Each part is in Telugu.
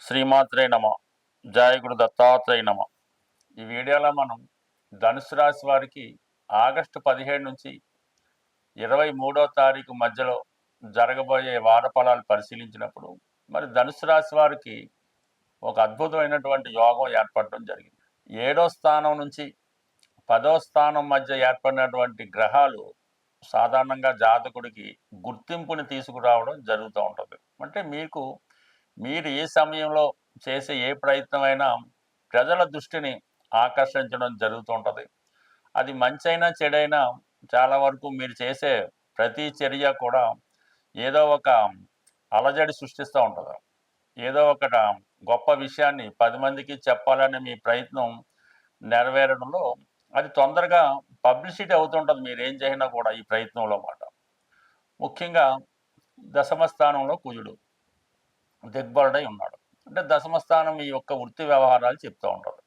శ్రీమాత్రే నమ. జాయగురు దత్తాత్రేయ నమ. ఈ వీడియోలో మనం ధనుసు రాశి వారికి ఆగస్టు పదిహేడు నుంచి ఇరవై మూడో తారీఖు మధ్యలో జరగబోయే వార ఫలాలు పరిశీలించినప్పుడు మరి ధనుసు రాశి వారికి ఒక అద్భుతమైనటువంటి యోగం ఏర్పడడం జరిగింది. ఏడో స్థానం నుంచి పదో స్థానం మధ్య ఏర్పడినటువంటి గ్రహాలు సాధారణంగా జాతకుడికి గుర్తింపుని తీసుకురావడం జరుగుతూ ఉంటుంది. అంటే మీకు మీరు ఏ సమయంలో చేసే ఏ ప్రయత్నమైనా ప్రజల దృష్టిని ఆకర్షించడం జరుగుతూ ఉంటుంది. అది మంచైనా చెడైనా చాలా వరకు మీరు చేసే ప్రతి చర్య కూడా ఏదో ఒక అలజడి సృష్టిస్తూ ఉంటుంది. ఏదో ఒక గొప్ప విషయాన్ని పది మందికి చెప్పాలనే మీ ప్రయత్నం నెరవేరడంలో అది తొందరగా పబ్లిసిటీ అవుతుంటుంది మీరు ఏం చేసినా కూడా ఈ ప్రయత్నంలో మాట. ముఖ్యంగా దశమ స్థానంలో కుజుడు దిగ్బరుడై ఉన్నాడు. అంటే దశమ స్థానం మీ యొక్క వృత్తి వ్యవహారాలు చెప్తూ ఉంటుంది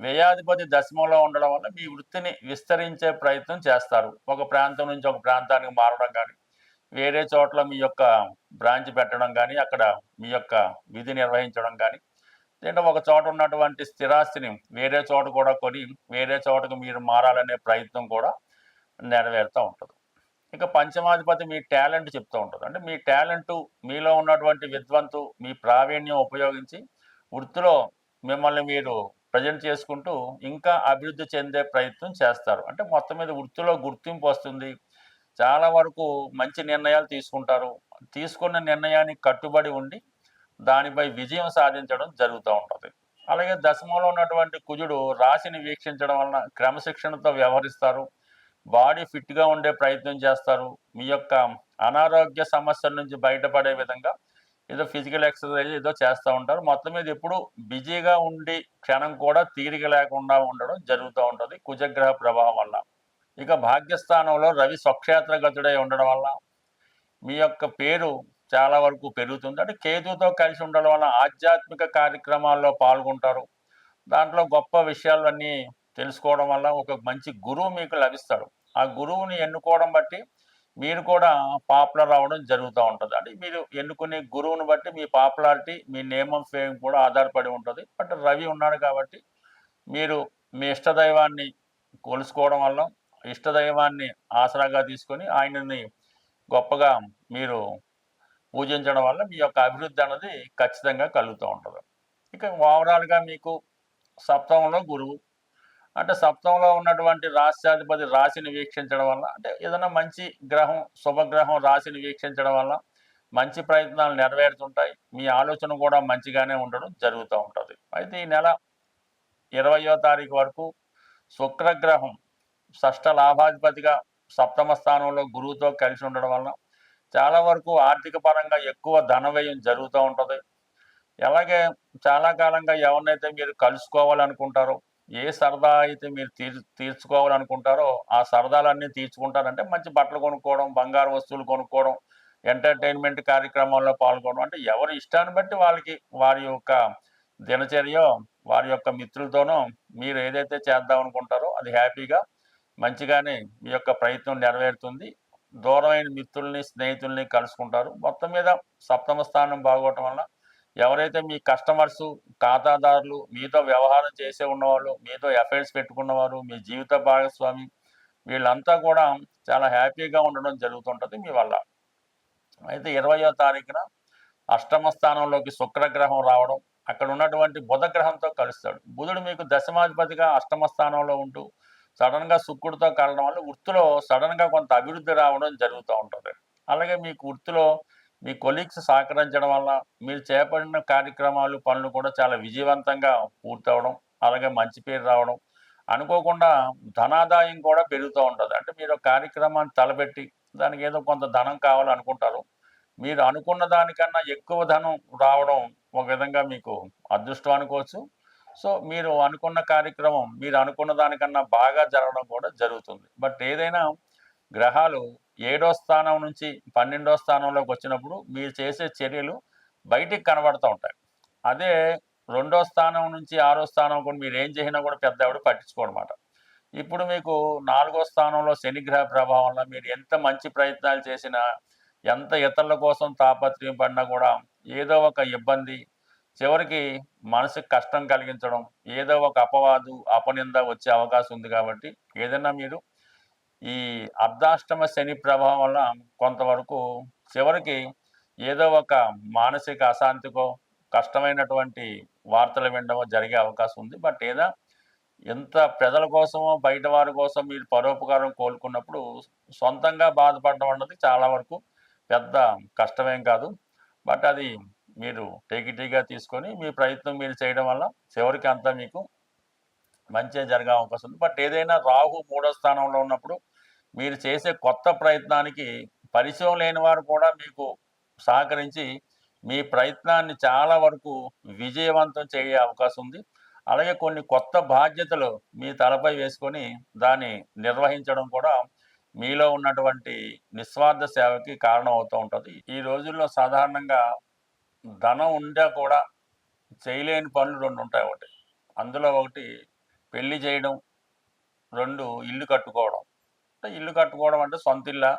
వ్యయాధిపతి దశమంలో ఉండడం వల్ల మీ వృత్తిని విస్తరించే ప్రయత్నం చేస్తారు. ఒక ప్రాంతం నుంచి ఒక ప్రాంతానికి మారడం కానీ వేరే చోట్ల మీ యొక్క బ్రాంచ్ పెట్టడం కానీ అక్కడ మీ యొక్క విధి నిర్వహించడం కానీ లేదంటే ఒక చోట ఉన్నటువంటి స్థిరాస్తిని వేరే చోట కూడా కొని వేరే చోటకు మీరు మారాలనే ప్రయత్నం కూడా నెరవేరుతూ ఉంటుంది. ఇంకా పంచమాధిపతి మీ టాలెంట్ చెప్తూ ఉంటుంది. అంటే మీ టాలెంట్ మీలో ఉన్నటువంటి విద్వంతు మీ ప్రావీణ్యం ఉపయోగించి వృత్తిలో మిమ్మల్ని మీరు ప్రజెంట్ చేసుకుంటూ ఇంకా అభివృద్ధి చెందే ప్రయత్నం చేస్తారు. అంటే మొత్తం మీద వృత్తిలో గుర్తింపు వస్తుంది. చాలా వరకు మంచి నిర్ణయాలు తీసుకుంటారు. తీసుకున్న నిర్ణయానికి కట్టుబడి ఉండి దానిపై విజయం సాధించడం జరుగుతూ ఉంటుంది. అలాగే దశమంలో ఉన్నటువంటి కుజుడు రాశిని వీక్షించడం వలన క్రమశిక్షణతో వ్యవహరిస్తారు. బాడీ ఫిట్గా ఉండే ప్రయత్నం చేస్తారు. మీ యొక్క అనారోగ్య సమస్యల నుంచి బయటపడే విధంగా ఏదో ఫిజికల్ ఎక్సర్సైజ్ ఏదో చేస్తూ ఉంటారు. మొత్తం మీద ఎప్పుడు బిజీగా ఉండి క్షణం కూడా తీరిక లేకుండా ఉండడం జరుగుతూ ఉంటుంది కుజగ్రహ ప్రభావం వల్ల. ఇక భాగ్యస్థానంలో రవి స్వక్షేత్రగతుడై ఉండడం వల్ల మీ యొక్క పేరు చాలా వరకు పెరుగుతుంది. అంటే కేతుతో కలిసి ఉండడం వల్ల ఆధ్యాత్మిక కార్యక్రమాల్లో పాల్గొంటారు. దాంట్లో గొప్ప విషయాలన్నీ తెలుసుకోవడం వల్ల ఒక మంచి గురువు మీకు లభిస్తాడు. ఆ గురువుని ఎన్నుకోవడం బట్టి మీరు కూడా పాపులర్ అవ్వడం జరుగుతూ ఉంటుంది. అంటే మీరు ఎన్నుకునే గురువుని బట్టి మీ పాపులారిటీ మీ నేమ్ ఆఫ్ ఫేమ్ కూడా ఆధారపడి ఉంటుంది. బట్ రవి ఉన్నాడు కాబట్టి మీరు మీ ఇష్టదైవాన్ని కొలుసుకోవడం వల్ల ఇష్టదైవాన్ని ఆసరాగా తీసుకొని ఆయనని గొప్పగా మీరు పూజించడం వల్ల మీ యొక్క అభివృద్ధి అనేది ఖచ్చితంగా కలుగుతూ ఉంటుంది. ఇక ఓవరాల్గా మీకు సప్తమంలో గురువు. అంటే సప్తంలో ఉన్నటువంటి రాష్ట్రాధిపతి రాశిని వీక్షించడం వల్ల అంటే ఏదైనా మంచి గ్రహం శుభగ్రహం రాశిని వీక్షించడం వల్ల మంచి ప్రయత్నాలు నెరవేరుతుంటాయి. మీ ఆలోచన కూడా మంచిగానే ఉండడం జరుగుతూ ఉంటుంది. అయితే ఈ నెల ఇరవయో తారీఖు వరకు శుక్రగ్రహం షష్ట లాభాధిపతిగా సప్తమ స్థానంలో గురువుతో కలిసి ఉండడం వల్ల చాలా వరకు ఆర్థిక పరంగా ఎక్కువ ధన వ్యయం జరుగుతూ ఉంటుంది. అలాగే చాలా కాలంగా ఎవరినైతే మీరు కలుసుకోవాలనుకుంటారో ఏ సరదా అయితే మీరు తీర్ తీర్చుకోవాలనుకుంటారో ఆ సరదాలన్నీ తీర్చుకుంటారంటే మంచి బట్టలు కొనుక్కోవడం బంగారు వస్తువులు కొనుక్కోవడం ఎంటర్టైన్మెంట్ కార్యక్రమాల్లో పాల్గొనడం అంటే ఎవరి ఇష్టాన్ని బట్టి వాళ్ళకి వారి యొక్క దినచర్య వారి యొక్క మిత్రులతోనూ మీరు ఏదైతే చేద్దాం అనుకుంటారో అది హ్యాపీగా మంచిగానే మీ యొక్క ప్రయత్నం నెరవేరుతుంది. దూరమైన మిత్రుల్ని స్నేహితుల్ని కలుసుకుంటారు. మొత్తం మీద సప్తమ స్థానం బాగోవటం వల్ల ఎవరైతే మీ కస్టమర్స్ ఖాతాదారులు మీతో వ్యవహారం చేసే ఉన్నవాళ్ళు మీతో ఎఫైర్స్ పెట్టుకున్నవారు మీ జీవిత భాగస్వామి వీళ్ళంతా కూడా చాలా హ్యాపీగా ఉండడం జరుగుతుంటుంది మీ వల్ల. అయితే ఇరవయో తారీఖున అష్టమ స్థానంలోకి శుక్రగ్రహం రావడం అక్కడ ఉన్నటువంటి బుధ గ్రహంతో కలుస్తాడు. బుధుడు మీకు దశమాధిపతిగా అష్టమ స్థానంలో ఉంటూ సడన్గా శుక్రుడితో కలవడం వల్ల వృత్తిలో సడన్గా కొంత అభివృద్ధి రావడం జరుగుతూ ఉంటుంది. అలాగే మీకు వృత్తిలో మీ కొలీగ్స్ సహకరించడం వల్ల మీరు చేపట్టిన కార్యక్రమాలు పనులు కూడా చాలా విజయవంతంగా పూర్తవడం అలాగే మంచి పేరు రావడం అనుకోకుండా ధనాదాయం కూడా పెరుగుతూ ఉంటుంది. అంటే మీరు కార్యక్రమాన్ని తలపెట్టి దానికి ఏదో కొంత ధనం కావాలనుకుంటారు. మీరు అనుకున్న దానికన్నా ఎక్కువ ధనం రావడం ఒక విధంగా మీకు అదృష్టం అనుకోవచ్చు. సో మీరు అనుకున్న కార్యక్రమం మీరు అనుకున్న దానికన్నా బాగా జరగడం కూడా జరుగుతుంది. బట్ ఏదైనా గ్రహాలు ఏడో స్థానం నుంచి పన్నెండో స్థానంలోకి వచ్చినప్పుడు మీరు చేసే చర్యలు బయటికి కనబడుతూ ఉంటాయి. అదే రెండో స్థానం నుంచి ఆరో స్థానం కూడా మీరు ఏం చేసినా కూడా పెద్ద ఆవిడ పట్టించుకోనమాట ఇప్పుడు మీకు నాలుగో స్థానంలో శనిగ్రహ ప్రభావం వల్ల మీరు ఎంత మంచి ప్రయత్నాలు చేసినా ఎంత ఇతరుల కోసం తాపత్రయం పడినా కూడా ఏదో ఒక ఇబ్బంది చివరికి మనసుకు కష్టం కలిగించడం ఏదో ఒక అపవాదు అపనింద వచ్చే అవకాశం ఉంది కాబట్టి ఏదైనా మీరు ఈ అర్ధాష్టమ శని ప్రభావం వల్ల కొంతవరకు చివరికి ఏదో ఒక మానసిక అశాంతికో కష్టమైనటువంటి వార్తలు వినడమో జరిగే అవకాశం ఉంది. బట్ ఏదో ఎంత ప్రజల కోసమో బయట వారి కోసం మీరు పరోపకారం కోలుకున్నప్పుడు సొంతంగా బాధపడడం అన్నది చాలా వరకు పెద్ద కష్టమేం కాదు. బట్ అది మీరు టేకిటీగా తీసుకొని మీ ప్రయత్నం మీరు చేయడం వల్ల చివరికి అంతా మీకు మంచిగా జరిగే అవకాశం ఉంది. బట్ ఏదైనా రాహు మూడో స్థానంలో ఉన్నప్పుడు మీరు చేసే కొత్త ప్రయత్నానికి పరిచయం లేని వారు కూడా మీకు సహకరించి మీ ప్రయత్నాన్ని చాలా వరకు విజయవంతం చేయే అవకాశం ఉంది. అలాగే కొన్ని కొత్త బాధ్యతలు మీ తలపై వేసుకొని దాన్ని నిర్వహించడం కూడా మీలో ఉన్నటువంటి నిస్వార్థ సేవకి కారణం అవుతూ ఉంటుంది. ఈ రోజుల్లో సాధారణంగా ధనం ఉండా కూడా చేయలేని పనులు రెండు ఉంటాయి ఒకటి. అందులో ఒకటి పెళ్ళి చేయడం రెండు ఇల్లు కట్టుకోవడం. అంటే ఇల్లు కట్టుకోవడం అంటే సొంత ఇల్లా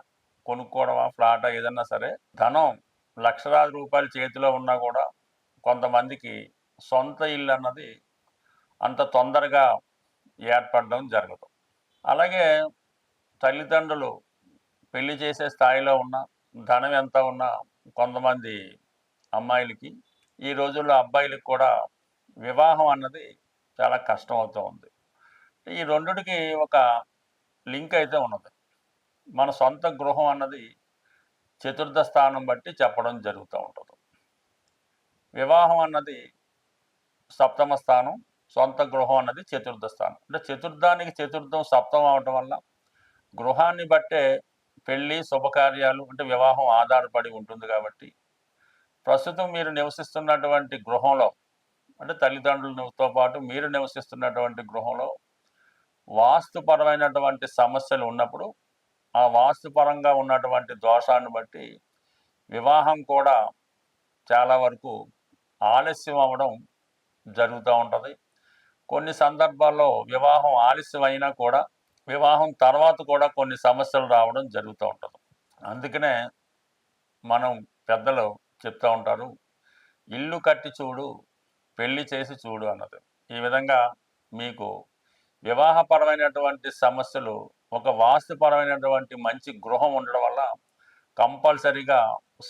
కొనుక్కోవడమా ఫ్లాటా ఏదన్నా సరే. ధనం లక్షలాది రూపాయలు చేతిలో ఉన్నా కూడా కొంతమందికి సొంత ఇల్లు అన్నది అంత తొందరగా ఏర్పడడం జరగదు. అలాగే తల్లిదండ్రులు పెళ్ళి చేసే స్థాయిలో ఉన్న ధనం ఎంత ఉన్నా కొంతమంది అమ్మాయిలకి ఈ రోజుల్లో అబ్బాయిలకు కూడా వివాహం అన్నది చాలా కష్టం అవుతూ ఉంది. ఈ రెండుకి ఒక లింక్ అయితే ఉన్నది. మన సొంత గృహం అన్నది చతుర్థ స్థానం బట్టి చెప్పడం జరుగుతూ ఉంటుంది. వివాహం అన్నది సప్తమ స్థానం సొంత గృహం అన్నది చతుర్థ స్థానం. అంటే చతుర్థానికి చతుర్థం సప్తం అవటం వల్ల గృహాన్ని బట్టే పెళ్ళి శుభకార్యాలు అంటే వివాహం ఆధారపడి ఉంటుంది కాబట్టి ప్రస్తుతం మీరు నివసిస్తున్నటువంటి గృహంలో అంటే తల్లిదండ్రులతో పాటు మీరు నివసిస్తున్నటువంటి గృహంలో వాస్తుపరమైనటువంటి సమస్యలు ఉన్నప్పుడు ఆ వాస్తుపరంగా ఉన్నటువంటి దోషాన్ని బట్టి వివాహం కూడా చాలా వరకు ఆలస్యం అవ్వడం జరుగుతూ ఉంటుంది. కొన్ని సందర్భాల్లో వివాహం ఆలస్యం అయినా కూడా వివాహం తర్వాత కూడా కొన్ని సమస్యలు రావడం జరుగుతూ ఉంటుంది. అందుకనే మనం పెద్దలు చెప్తూ ఉంటారు ఇల్లు కట్టి చూడు పెళ్ళి చేసి చూడు అన్నది. ఈ విధంగా మీకు వివాహపరమైనటువంటి సమస్యలు ఒక వాస్తుపరమైనటువంటి మంచి గృహం ఉండడం వల్ల కంపల్సరీగా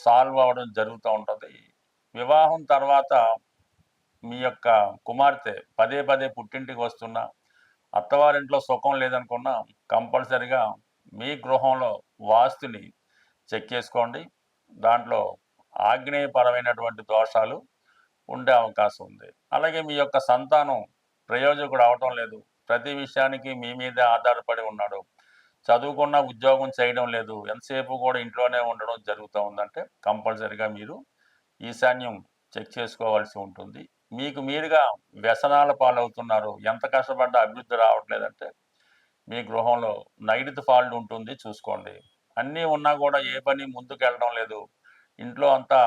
సాల్వ్ అవ్వడం జరుగుతూ ఉంటుంది. వివాహం తర్వాత మీ యొక్క కుమార్తె పదే పదే పుట్టింటికి వస్తున్నా అత్తవారింట్లో సుఖం లేదనుకున్నా కంపల్సరిగా మీ గృహంలో వాస్తుని చెక్ చేసుకోండి. దాంట్లో ఆగ్నేయపరమైనటువంటి దోషాలు ఉండే అవకాశం ఉంది. అలాగే మీ యొక్క సంతానం ప్రయోజకుడు అవటం లేదు. ప్రతి విషయానికి మీ మీదే ఆధారపడి ఉన్నాడు. చదువుకున్న ఉద్యోగం చేయడం లేదు. ఎంతసేపు కూడా ఇంట్లోనే ఉండడం జరుగుతూ ఉందంటే కంపల్సరిగా మీరు ఈశాన్యం చెక్ చేసుకోవాల్సి ఉంటుంది. మీకు మీరుగా వ్యసనాల పాలవుతున్నారు. ఎంత కష్టపడ్డా అభివృద్ధి రావట్లేదంటే మీ గృహంలో నైరుతి ఫాల్ట్ ఉంటుంది చూసుకోండి. అన్నీ ఉన్నా కూడా ఏ పని ముందుకు వెళ్ళడం లేదు. ఇంట్లో అంతా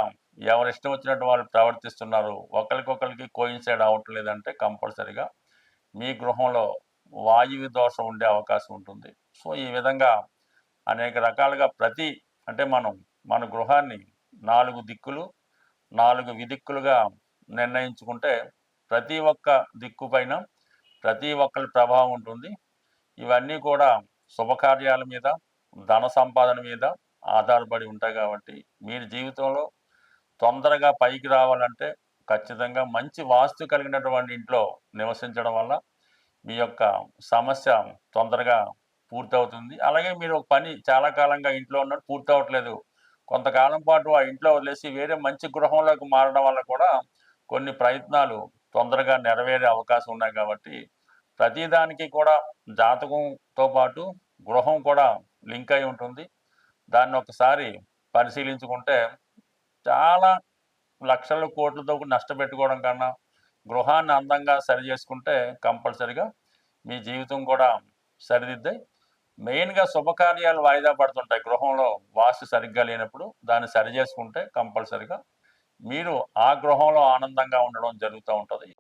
ఎవరు ఇష్టం వచ్చినట్టు వాళ్ళు ప్రవర్తిస్తున్నారు. ఒకరికొకరికి కోయిన్సైడ్ అవ్వట్లేదంటే కంపల్సరిగా మీ గృహంలో వాయువు దోషం ఉండే అవకాశం ఉంటుంది. సో ఈ విధంగా అనేక రకాలుగా ప్రతి అంటే మనం మన గృహాన్ని నాలుగు దిక్కులు నాలుగు విదిక్కులుగా నిర్ణయించుకుంటే ప్రతి ఒక్క దిక్కు పైన ప్రతి ఒక్కరి ప్రభావం ఉంటుంది. ఇవన్నీ కూడా శుభకార్యాల మీద ధన సంపాదన మీద ఆధారపడి ఉంటాయి కాబట్టి మీరు జీవితంలో తొందరగా పైకి రావాలంటే ఖచ్చితంగా మంచి వాస్తు కలిగినటువంటి ఇంట్లో నివసించడం వల్ల మీ యొక్క సమస్య తొందరగా పూర్తవుతుంది. అలాగే మీరు ఒక పని చాలా కాలంగా ఇంట్లో ఉన్నట్టు పూర్తి అవ్వట్లేదు కొంతకాలం పాటు ఆ ఇంట్లో వదిలేసి వేరే మంచి గృహంలోకి మారడం వల్ల కూడా కొన్ని ప్రయత్నాలు తొందరగా నెరవేరే అవకాశం ఉన్నాయి కాబట్టి ప్రతిదానికి కూడా జాతకంతో పాటు గృహం కూడా లింక్ అయి ఉంటుంది. దాన్ని ఒకసారి పరిశీలించుకుంటే చాలా లక్షల కోట్లతో నష్టపెట్టుకోవడం కన్నా గృహాన్ని అందంగా సరి చేసుకుంటే కంపల్సరిగా మీ జీవితం కూడా సరిదిద్దాయి మెయిన్గా శుభకార్యాలు వాయిదా పడుతుంటాయి. గృహంలో వాస్తు సరిగ్గా లేనప్పుడు దాన్ని సరి చేసుకుంటే కంపల్సరిగా మీరు ఆ గృహంలో ఆనందంగా ఉండడం జరుగుతూ ఉంటుంది.